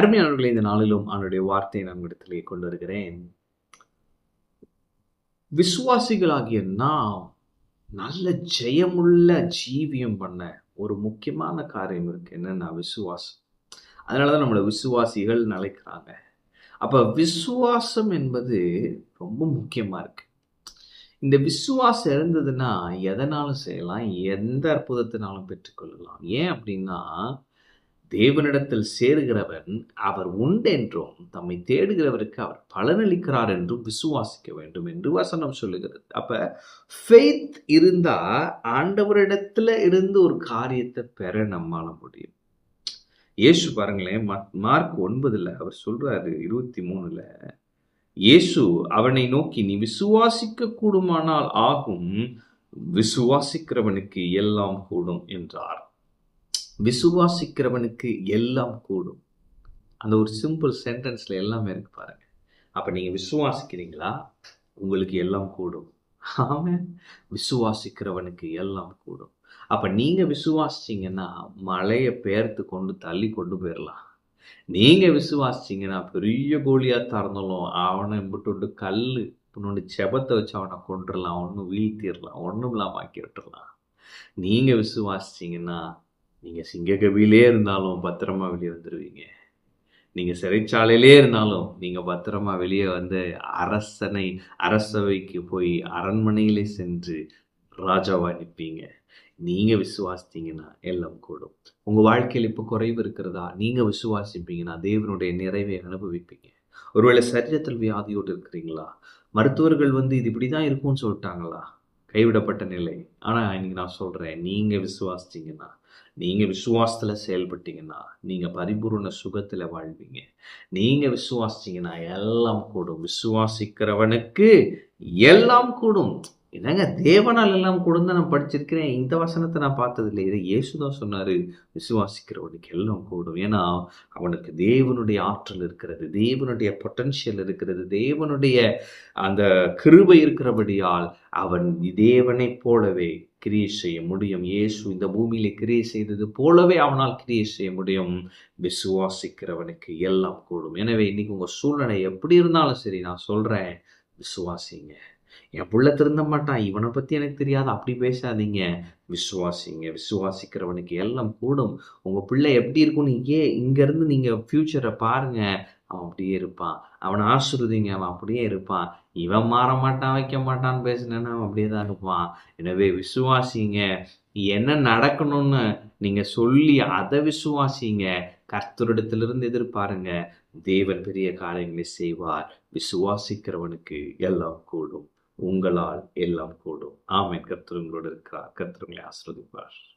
அருமையானவர்களே இந்த நாளிலும் அவனுடைய வார்த்தையை நான் இடத்திலே கொண்டு வருகிறேன். விசுவாசிகளாகிய நாம் நல்ல ஜெயமுள்ள ஜீவியம் பண்ண ஒரு முக்கியமான காரியம் இருக்கு. என்னன்னா விசுவாசம். அதனாலதான் நம்மளை விசுவாசிகள் நிலைக்கிறாங்க அப்ப விசுவாசம் என்பது ரொம்ப முக்கியமா இருக்கு. இந்த விசுவாசம் இருந்ததுன்னா எதனாலும் செய்யலாம் எந்த அற்புதத்தினாலும் பெற்றுக்கொள்ளலாம். ஏன் அப்படின்னா தேவனிடத்தில் சேருகிறவன் அவர் உண்டென்றும் தம்மை தேடுகிறவருக்கு அவர் பலனளிக்கிறார் என்றும் விசுவாசிக்க வேண்டும் என்று வசனம் சொல்லுகிறது. அப்ப ஃபெய்த் இருந்தா ஆண்டவரிடத்துல இருந்து ஒரு காரியத்தை பெற நம்மால முடியும். இயேசு பாருங்களேன் மார்க் ஒன்பதுல அவர் சொல்றாரு இருபத்தி மூணுல இயேசு அவனை நோக்கி நீ விசுவாசிக்க கூடுமானால் ஆகும் விசுவாசிக்கிறவனுக்கு எல்லாம் கூடும் என்றார். விசுவாசிக்கிறவனுக்கு எல்லாம் கூடும். அந்த ஒரு சிம்பிள் சென்டென்ஸில் எல்லாமே இருக்கு பாருங்க. அப்போ நீங்கள் விசுவாசிக்கிறீங்களா? உங்களுக்கு எல்லாம் கூடும். ஆமாம் விசுவாசிக்கிறவனுக்கு எல்லாம் கூடும். அப்போ நீங்கள் விசுவாசிச்சிங்கன்னா மலையை பெயர்த்து கொண்டு தள்ளி கொண்டு போயிடலாம் நீங்கள் விசுவாசிச்சிங்கன்னா பெரிய கோழியாக இருந்தாலும் அவனை விட்டு கல் இன்னொன்று செபத்தை வச்சு அவனை கொண்டுடலாம் ஒன்று வீழ்த்திடலாம் ஒன்றும் இல்லாமல் ஆக்கி விட்டுடலாம் நீங்கள் விசுவாசிச்சிங்கன்னா நீங்கள் சிங்ககவிலே இருந்தாலும் பத்திரமா வெளியே வந்துடுவீங்க நீங்கள் சிறைச்சாலையிலே இருந்தாலும் நீங்கள் பத்திரமா வெளியே வந்து அரசனை அரசவைக்கு போய் அரண்மனையிலே சென்று ராஜாவாக நிற்பீங்க. நீங்கள் விசுவாசித்தீங்கன்னா எல்லாம் கூடும். உங்கள் வாழ்க்கையில் இப்போ குறைவு இருக்கிறதா? நீங்கள் விசுவாசிப்பீங்கன்னா தேவனுடைய நிறைவை அனுபவிப்பீங்க. ஒருவேளை சரீரத்தில் வியாதியோடு இருக்கிறீங்களா? மருத்துவர்கள் வந்து இது இப்படி தான் இருக்கும்னு சொல்லிட்டாங்களா? கைவிடப்பட்ட நிலை. ஆனால் இன்னைக்கு நான் சொல்கிறேன் நீங்கள் விசுவாசித்தீங்கன்னா நீங்க விசுவாசத்துல செயல்பட்டீங்கன்னா நீங்க பரிபூர்ண சுகத்துல வாழ்வீங்க. நீங்க விசுவாசிச்சீங்கன்னா எல்லாம் கூடும். விசுவாசிக்கிறவனுக்கு எல்லாம் கூடும். என்னங்க தேவனால் எல்லாம் கூட தான் நான் படிச்சிருக்கிறேன். இந்த வசனத்தை நான் பார்த்ததில்லை. இதை இயேசுதான் சொன்னாரு. விசுவாசிக்கிறவனுக்கு எல்லாம் கூடும். ஏன்னா அவனுக்கு தேவனுடைய ஆற்றல் இருக்கிறது தேவனுடைய பொட்டன்ஷியல் இருக்கிறது தேவனுடைய அந்த கிருபை இருக்கிறபடியால் அவன் தேவனைப் போலவே கிரியை செய்ய முடியும். இயேசு இந்த பூமியில கிரியை செய்தது போலவே அவனால் கிரியை செய்ய முடியும். விசுவாசிக்கிறவனுக்கு எல்லாம் கூடும். எனவே இன்னைக்கு உங்க சூழ்நிலை எப்படி இருந்தாலும் சரி நான் சொல்றேன் விசுவாசிங்க. என் புள்ள திருந்த மாட்டான். இவனை பத்தி எனக்கு தெரியாது. அப்படி பேசாதீங்க. விசுவாசிங்க. விசுவாசிக்கிறவனுக்கு எல்லாம் கூடும். உங்க பிள்ளை எப்படி இருக்கும்னு ஏன் இங்கேருந்து நீங்கள் நீங்க ஃபியூச்சரை பாருங்க. அவன் அப்படியே இருப்பான். அவனை ஆசிர்வதிங்க. அவன் அப்படியே இருப்பான். இவன் மாற மாட்டான் வைக்க மாட்டான்னு பேசினேன்னா அவன் அப்படியே தான் இருப்பான். எனவே விசுவாசிங்க. என்ன நடக்கணும்னு நீங்க சொல்லி அதை விசுவாசிங்க. கர்த்தரிடத்திலிருந்து எதிர்பாருங்க. தேவன் பெரிய காரியங்களை செய்வார். விசுவாசிக்கிறவனுக்கு எல்லாம் கூடும். உங்களால் எல்லாம் கூடும். ஆமேன். கர்த்தர் உங்களோடு இருக்கிறார். கர்த்தர் உங்களை ஆசிர்வதிப்பார்.